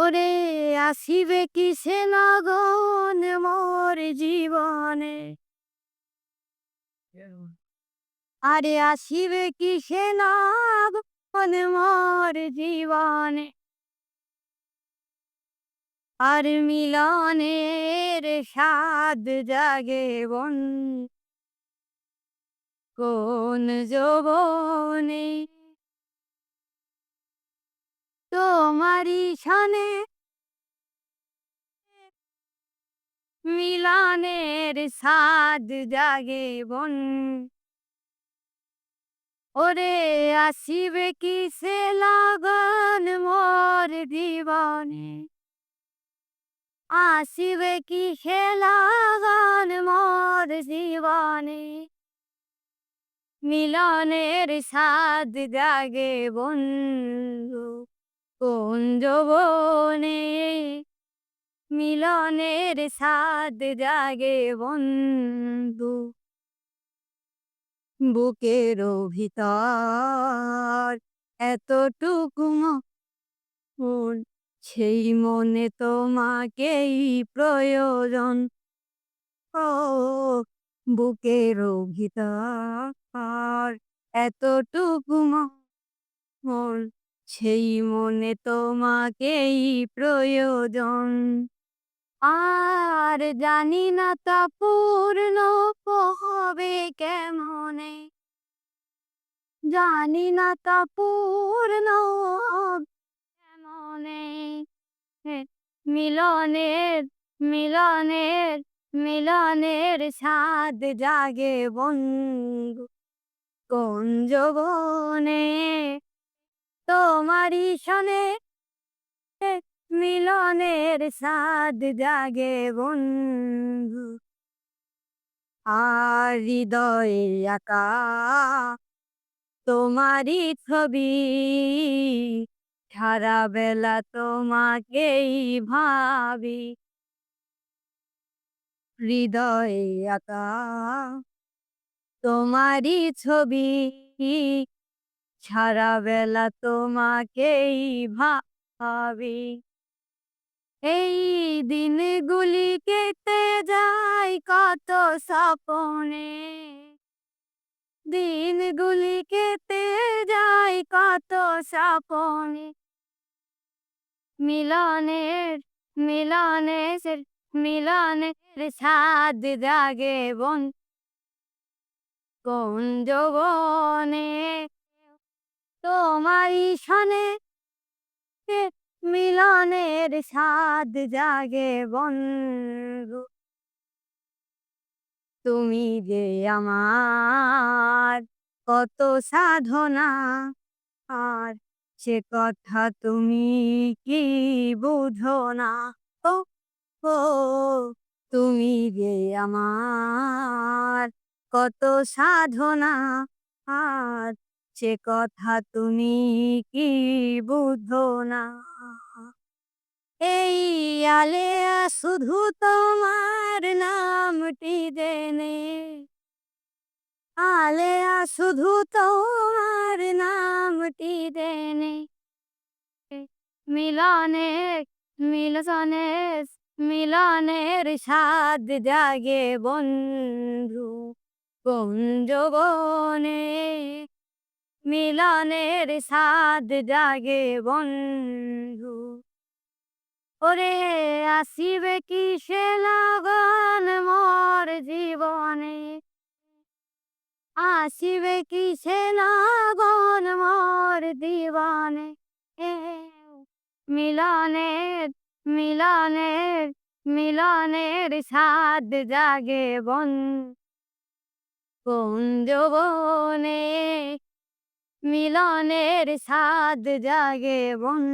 ওরে আসিবে কিসে লগন মোর জীবনে? আরে আসিবে কিসে লগন মোর জীবনে? আর মিলনের স্বাদ জাগে বন, কোন যৌবনে সনে মিলনের স্বাদ জাগে বন। ওরে আসিবে কিসে লগন মোর জীবনে? আসিবে কিসে লগন মোর জীবনে? মিলনের স্বাদ জাগে বন্ধু। কোন যৌবনে মিলনের স্বাদ জাগে বন্ধু? বুকের ভিতর এতটুকু মন, সেই মনে তোমাকেই প্রয়োজন। ও বুকের ভিতর এতটুকু মন সেই মনে তোমাকেই প্রয়োজন। আর জানি না তা পূর্ণ হবে কেমনে। জানি না তা পূর্ণ কেমনে। মিলনের মিলনের মিলনের স্বাদ জাগে বন্ধু। কোন যৌবনে তোমারই সনে মিলনের স্বাদ জাগে বন্ধু। আর হৃদয়ে আকা তোমারই ছবি, সারা বেলা তোমাকেই ভাবি। হৃদয়ে আকা তোমারই ছবি সারা বেলা তোমাকেই ভাবি। এই দিনগুলি কেটে যায় কত স্বপনে। দিনগুলি কেটে যায় কত স্বপনে। মিলনের মিলনের মিলনের স্বাদ জাগে বন। কোন যৌবনে তোমারই সনে মিলনের স্বাদ জাগে বন্ধু। তুমি যে আমার কত সাধনা, আর সে কথা তুমি কি বুঝো না ও ও, তুমি যে আমার কত সাধনা, আর সে কথা তুমি কি বুঝো না? এই আলেয়া শুধু তোমার নামটি জেনে। আলেয়া শুধু তোমার নামটি জেনে। মিলনে মিলনে, মিলনের স্বাদ জাগে বন্ধু, কোন যৌবনে মিলনের স্বাদ জাগে, বন্ধু। ওরে আসিবে কিসে লগন মোর জীবনে? আসিবে কিসে লগন মোর জীবনে? মিলনের মিলনের মিলনের স্বাদ জাগে বন কোন যৌবনে মিলনের সাদ জাগে বন